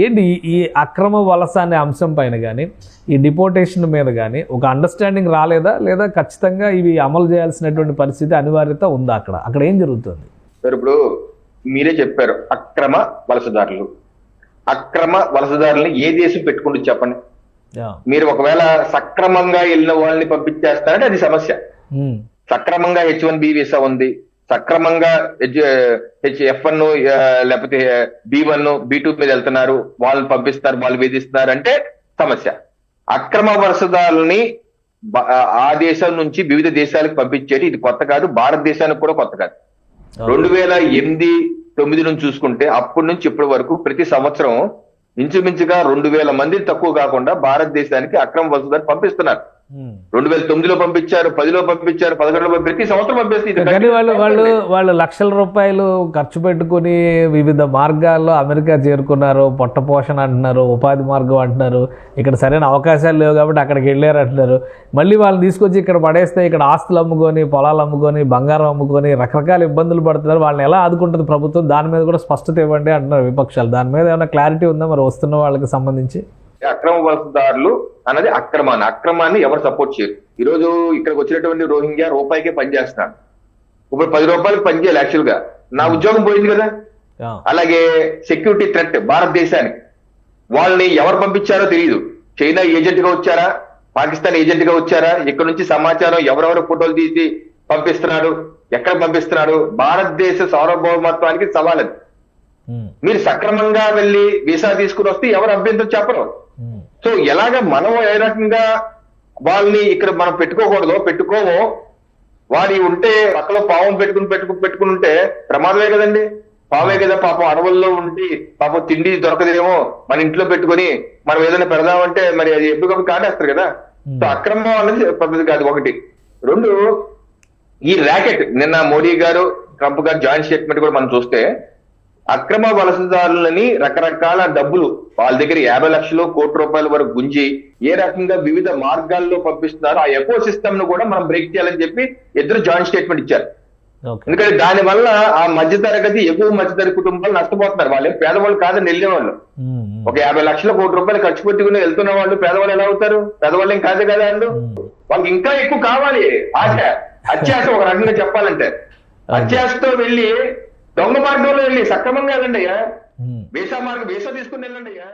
ఏంటి? ఈ- అక్రమ వలస అనే అంశం పైన కానీ ఈ డిపోటేషన్ మీద కానీ ఒక అండర్స్టాండింగ్ రాలేదా? లేదా ఖచ్చితంగా ఇవి అమలు చేయాల్సినటువంటి పరిస్థితి అనివార్యత ఉందా అక్కడ? అక్కడ ఏం జరుగుతుంది? సార్ ఇప్పుడు మీరే చెప్పారు అక్రమ వలసదారులు. అక్రమ వలసదారుల్ని ఏ దేశం పెట్టుకుంటుంది చెప్పండి. మీరు ఒకవేళ సక్రమంగా వెళ్ళిన వాళ్ళని పంపించేస్తారంటే అది సమస్య. సక్రమంగా హెచ్ వన్ బి వీసా ఉంది. సక్రమంగా హెచ్ ఎఫ్ వన్ లేకపోతే బి వన్ బి టూ మీద వెళ్తున్నారు. వాళ్ళని పంపిస్తారు వాళ్ళు వేధిస్తున్నారు అంటే సమస్య. అక్రమ వలసదారుల్ని బ- ఆ దేశం నుంచి వివిధ దేశాలకు పంపించేది ఇది కొత్త కాదు భారతదేశానికి కూడా కొత్త కాదు. రెండు వేల ఎనిమిది తొమ్మిది నుంచి చూసుకుంటే అప్పటి నుంచి ఇప్పటి వరకు ప్రతి సంవత్సరం ఇంచుమించుగా రెండు వేల మంది తక్కువ కాకుండా భారతదేశానికి అక్రమ వలసదారు పంపిస్తున్నారు. రెండు వేల తొమ్మిదిలో పంపించారు పదిలో పంపించారు పదకొండులో ప్రతి సంవత్సరం పంపిస్తే ఇది కానీ వాళ్ళు వాళ్ళు వాళ్ళు లక్షల రూపాయలు ఖర్చు పెట్టుకుని వివిధ మార్గాల్లో అమెరికా చేరుకున్నారు పొట్ట పోషణ అంటున్నారు ఉపాధి మార్గం అంటున్నారు. ఇక్కడ సరైన అవకాశాలు లేవు కాబట్టి అక్కడికి వెళ్ళారు అంటున్నారు. మళ్ళీ వాళ్ళని తీసుకొచ్చి ఇక్కడ పడేస్తే ఇక్కడ ఆస్తులు అమ్ముకొని పొలాలు అమ్ముకొని బంగారం అమ్ముకొని రకరకాల ఇబ్బందులు పడుతున్నారు. వాళ్ళని ఎలా ఆదుకుంటుంది ప్రభుత్వం? దాని మీద కూడా స్పష్టత ఇవ్వండి అంటున్నారు విపక్షాలు. దాని మీద ఏమైనా క్లారిటీ ఉందా మరి వస్తున్న వాళ్ళకి సంబంధించి? అక్రమ వలసదారులు అన్నది అక్రమాన్ని. అక్రమాన్ని ఎవరు సపోర్ట్ చేయరు. ఈ రోజు ఇక్కడికి వచ్చినటువంటి రోహింగ్యా రూపాయికే పనిచేస్తున్నాడు ఇప్పుడు పది రూపాయలకు పనిచేయాలి యాక్చువల్గా. నా ఉద్యోగం పోయింది కదా. అలాగే సెక్యూరిటీ థ్రెట్ భారతదేశానికి. వాళ్ళని ఎవరు పంపించారో తెలియదు చైనా ఏజెంట్గా వచ్చారా? పాకిస్తాన్ ఏజెంట్గా వచ్చారా? ఇక్కడ నుంచి సమాచారం ఎవరెవరు ఫోటోలు తీసి పంపిస్తున్నాడు? ఎక్కడ పంపిస్తున్నాడు? భారతదేశ సార్వభౌమత్వానికి సవాల్ అది ఉమ్. మీరు సక్రమంగా వెళ్ళి వీసా తీసుకుని వస్తే ఎవరు అభ్యంతరం చెప్పరు. సో ఎలాగ మనం ఏ రకంగా వాళ్ళని ఇక్కడ మనం పెట్టుకోకూడదు పెట్టుకోము వాడి ఉంటే పక్కలో పావం పెట్టుకుని పెట్టుకు పెట్టుకుని ఉంటే ప్రమాదమే కదండి. పావే కదా పాపం అడవుల్లో ఉండి పాపం తిండి దొరకదేమో మన ఇంట్లో పెట్టుకొని మనం ఏదైనా పెడదామంటే మరి అది ఎప్పటికప్పుడు కాటేస్తారు కదా. సో అక్రమం అనేది పద్ధతి కాదు ఒకటి. రెండు ఈ ర్యాకెట్ నిన్న మోడీ గారు ట్రంప్ గారు జాయింట్ స్టేట్మెంట్ కూడా మనం చూస్తే అక్రమ వలసదారులని రకరకాల డబ్బులు వాళ్ళ దగ్గర యాభై లక్షలు కోటి రూపాయల వరకు గుంజి ఏ రకంగా వివిధ మార్గాల్లో పంపిస్తున్నారో ఆ ఎకో సిస్టమ్ను కూడా మనం బ్రేక్ చేయాలని చెప్పి ఇద్దరు జాయింట్ స్టేట్మెంట్ ఇచ్చారు. ఎందుకంటే దాని వల్ల ఆ మధ్య తరగతి ఎగువ మధ్య తరగతి కుటుంబాలు నష్టపోతున్నారు. వాళ్ళు పేదవాళ్ళు కాదని వెళ్ళేవాళ్ళు. ఒక యాభై లక్షల కోటి రూపాయలు ఖర్చు పెట్టుకుని వెళ్తున్న వాళ్ళు పేదవాళ్ళు ఎలా అవుతారు? పేదవాళ్ళు ఏం కాదు కదా అండు వాళ్ళకి ఇంకా ఎక్కువ కావాలి. ఆశ. అత్యాశ ఒక రకంగా చెప్పాలంటే. అత్యాశతో వెళ్ళి దొంగ మార్గంలో వెళ్ళి సక్రమంగా వెళ్ళండి అయ్యా. వీసా మార్గం వీసా తీసుకుని వెళ్ళండి అయ్యా